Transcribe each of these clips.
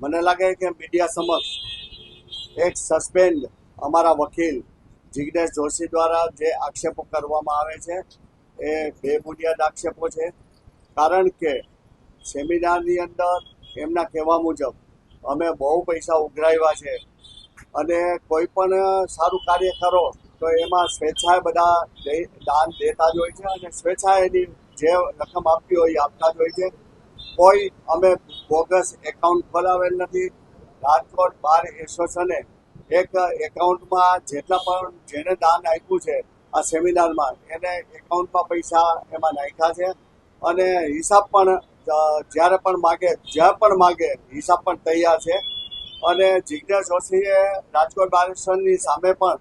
મને લાગે કે મીડિયા સમક્ષ એક સસ્પેન્ડ અમારા વકીલ જિજ્ઞેશ જોશી દ્વારા જે આક્ષેપો કરવામાં આવે છે, એ બેબુનિયાદ આક્ષેપો છે. કારણ કે સેમિનારની અંદર એમના કહેવા મુજબ અમે બહુ પૈસા ઉઘરાવ્યા છે અને કોઈ પણ સારું કાર્ય કરો તો એમાં સ્વેચ્છાએ બધા દાન દેતા જ હોય છે અને સ્વેચ્છાએ એની જે રકમ આપતી હોય એ આપતા જ હોય છે. કોઈ અમે બોગસ એકાઉન્ટ ખોલાવેલ નથી. રાજકોટ બાર એસોસિએશને એક એકાઉન્ટમાં જેટલા પણ જેને દાન આપ્યું છે આ સેમિનારમાં, એને એકાઉન્ટમાં પૈસા એમાં નાખ્યા છે. અને હિસાબ પણ, જ્યારે પણ માગે, જ્યાં પણ માગે, હિસાબ પણ તૈયાર છે. અને જિજ્ઞાસ જોશીએ રાજકોટ બાર એસોસિએશનની સામે પણ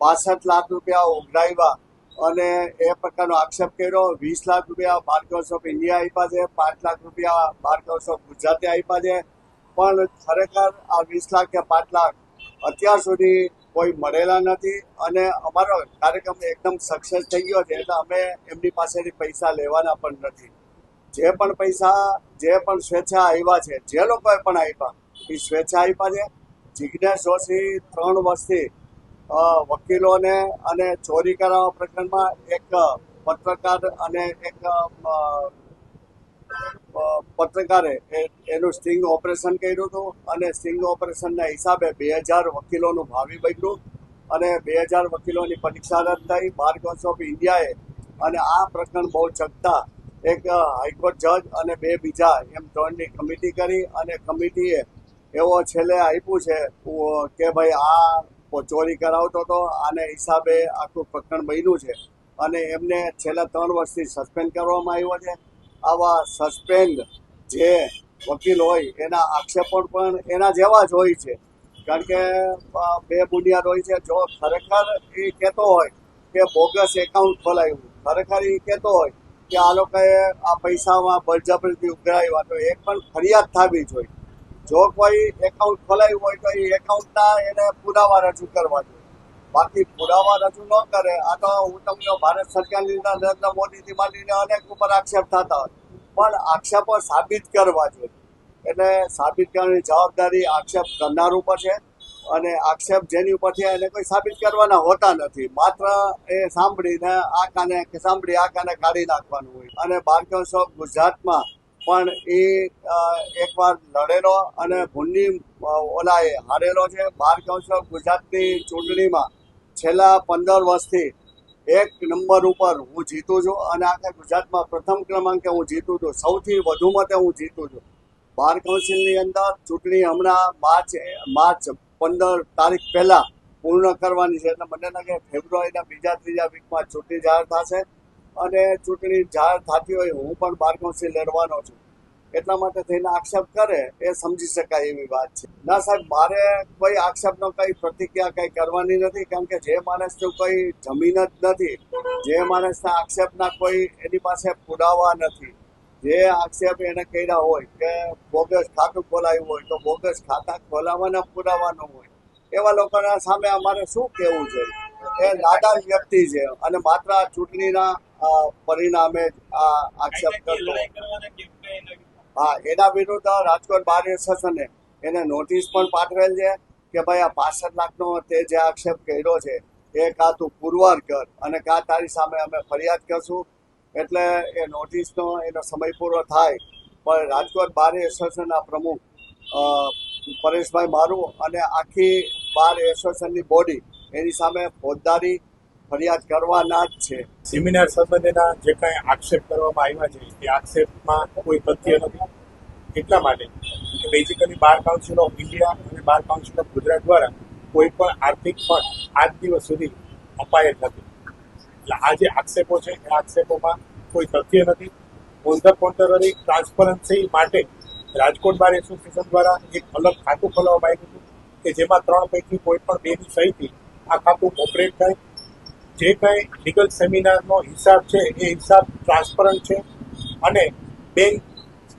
પાસઠ લાખ રૂપિયા ઉઘરાવ્યા. અને એ પ્રકારનો આક્ષેપ કર્યો. વીસ લાખ રૂપિયા બાર કાઉન્સ ઓફ ઇન્ડિયા આપ્યા છે. પાંચ લાખ રૂપિયા બાર કાઉન્સ ઓફ ગુજરાતે આપ્યા છે. પણ ખરેખર આ વીસ લાખ કે પાંચ લાખ અત્યાર સુધી કોઈ મળેલા નથી અને અમારો કાર્યક્રમ એકદમ સક્સેસ થઈ ગયો છે. એટલે અમે એમની પાસેથી પૈસા લેવાના પણ નથી. જે પણ પૈસા, જે પણ સ્વેચ્છા આવ્યા છે, જે લોકોએ પણ આપ્યા એ સ્વેચ્છા આપ્યા છે. જિજ્ઞેશ જોશી ત્રણ વર્ષથી વકીલોને અને ચોરી કરાવવા પ્રકરણમાં એક પત્રકાર અને એક પત્રકારે એનું સ્ટિંગ ઓપરેશન કર્યું હતું અને સ્ટિંગ ઓપરેશનના હિસાબે બે હજાર વકીલોનું ભાવિ બન્યું અને બે હજાર વકીલોની પરીક્ષા રદ થઈ. બાર કાઉન્સ ઓફ ઇન્ડિયાએ અને આ પ્રકરણ બહુ ચકતા એક હાઈકોર્ટ જજ અને બે બીજા એમ ત્રણની કમિટી કરી અને કમિટીએ એવો છેલ્લે આપ્યું છે કે ભાઈ આ ચોરી કરાવતો હતો. આને હિસાબે આખું પ્રકરણ બન્યું છે. અને એમને છેલ્લા ત્રણ વર્ષથી સસ્પેન્ડ કરવામાં આવ્યો છે. આવા સસ્પેન્ડ જે વકીલ હોય, એના આક્ષેપો પણ એના જેવા જ હોય છે. કારણ કે બે બુનિયાદ હોય છે. જો ખરેખર એ કહેતો હોય કે બોગસ એકાઉન્ટ ખોલાવ્યું ખરેખર એ કહેતો હોય કે આ લોકોએ આ પૈસામાં બળજબરીથી ઉઘરાવ્યા તો એક પણ ફરિયાદ થવી જોઈએ. જો કોઈ એકાઉન્ટ ખોલાવ્યું હોય તો એ એકાઉન્ટના એને પુરાવા રજૂ કરવા જોઈએ. બાકી પુરાવા રજૂ ન કરે, આ તો હું તમને ભારત સરકારની નરેન્દ્ર મોદીથી માંડીને અનેક ઉપર આક્ષેપ થતા હોય. પણ આક્ષેપો સાબિત કરવા જોઈએ. એટલે સાબિત કરવાની જવાબદારી આક્ષેપ કરનાર ઉપર છે અને આક્ષેપ જેની ઉપર છે એને કોઈ સાબિત કરવાના હોતા નથી. માત્ર એ સાંભળીને આ કાને સાંભળી, આ કાને કાઢી નાખવાનું હોય. અને બાળકો ગુજરાતમાં પણ એ એકવાર લડેલો અને ભૂનની ઓલાએ હારેલો છે. બાર કાઉન્સિલ ગુજરાતની ચૂંટણીમાં છેલ્લા પંદર વર્ષથી એક નંબર ઉપર હું જીતું છું અને આખા ગુજરાતમાં પ્રથમ ક્રમાંકે હું જીતું છું. સૌથી વધુ મતે હું જીતું છું. બાર કાઉન્સિલની અંદર ચૂંટણી હમણાં માર્ચ માર્ચ પંદર તારીખ પહેલાં પૂર્ણ કરવાની છે. એટલે મને લાગે ફેબ્રુઆરીના બીજા ત્રીજા વીકમાં ચૂંટણી જાહેર થશે. અને ચૂંટણી જાહેર થતી હોય, હું પણ બાર કાઉન્સિલ લડવાનો છું. એટલા માટે થઈને આક્ષેપ કરે એ સમજી શકાય એવી વાત છે. ના સાહેબ, મારે કોઈ આક્ષેપનો કઈ પ્રતિક્રિયા કઈ કરવાની નથી, કારણ કે જે માણસનું કોઈ જમીન જ નથી, જે માણસના આક્ષેપના કોઈ એની પાસે પુરાવા નથી. જે આક્ષેપ એને કર્યા હોય, કે બોગસ ખાતું ખોલાવ્યું હોય, તો બોગસ ખાતા ખોલાવવાના પુરાવા હોય. એવા લોકોના સામે અમારે શું કહેવું છે એ નાદાન વ્યક્તિ છે અને માત્ર ચૂંટણીના પરિણામે આ આક્ષેપ કરતો. હા એના વિરુદ્ધ રાજકોટ બાર એસોસિએશને એને નોટિસ પણ પાઠવેલ છે કે ભાઈ આ પાસઠ લાખનો તે જે આક્ષેપ કર્યો છે એ કાં તું પુરવાર કર અને કાં તારી સામે અમે ફરિયાદ કરશું. એટલે એ નોટિસનો એનો સમય પૂરો થાય. પણ રાજકોટ બાર એસોસિએશનના પ્રમુખ પરેશભાઈ મારું અને આખી બાર એસોસિએશનની બોડી એની સામે ફોજદારી ફરિયાદ કરવાના જ છે. સેમિનાર સંબંધેના જે કાંઈ આક્ષેપ કરવામાં આવ્યા છે તે આક્ષેપમાં કોઈ તથ્ય નથી. એટલા માટે કે basically bar council of India અને બાર કાઉન્સિલ ઓફ ગુજરાત દ્વારા કોઈ પણ આર્થિક ફંડ આજ દિવસ સુધી અપાયેલ નથી. એટલે આ જે આક્ષેપો છે, એ આક્ષેપોમાં કોઈ તથ્ય નથી. ઓન ધ કોન્ટ્રરી ટ્રાન્સપરન્સી માટે રાજકોટ બાર એસોસિએશન દ્વારા એક અલગ ખાતું ખોલવામાં આવ્યું હતું કે જેમાં ત્રણ પૈકી કોઈ પણ બેની સહીથી આ ખાતું ઓપરેટ થાય. જે કાંઈ લીગલ સેમિનારનો હિસાબ છે, એ હિસાબ ટ્રાન્સપરન્ટ છે અને બેંક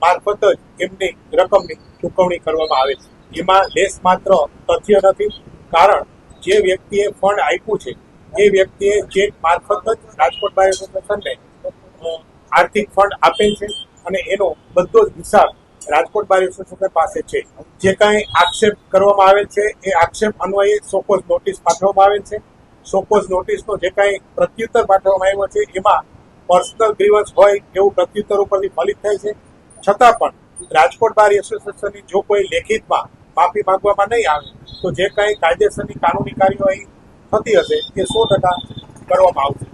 મારફત જ એમની રકમની ચૂકવણી કરવામાં આવે છે. એમાં લેસ માત્ર તથ્ય નથી, કારણ જે વ્યક્તિએ ફંડ આપ્યું છે, એ વ્યક્તિએ ચેક મારફત જ રાજકોટ બાર એસોસિએશનને આર્થિક ફંડ આપેલ છે અને એનો બધો જ હિસાબ રાજકોટ બાર એસોસિએશન પાસે છે. જે કાંઈ આક્ષેપ કરવામાં આવેલ છે, એ આક્ષેપ અન્વયે સોકોઝ નોટિસ પાઠવવામાં આવેલ છે. સોકોઝ નોટિસનો જે કાંઈ પ્રત્યુત્તર પાઠવવામાં આવ્યો છે, એમાં પર્સનલ ગ્રીવન્સ હોય એવું પ્રત્યુત્તર ઉપરથી ફલિત થાય છે. છતાં પણ રાજકોટ બાર એસોસિએશનની જો કોઈ લેખિતમાં માફી માંગવામાં નહીં આવે, તો જે કાંઈ કાયદેસરની કાનૂની કાર્યવાહી થતી હશે, એ સો ટકા કરવામાં આવશે.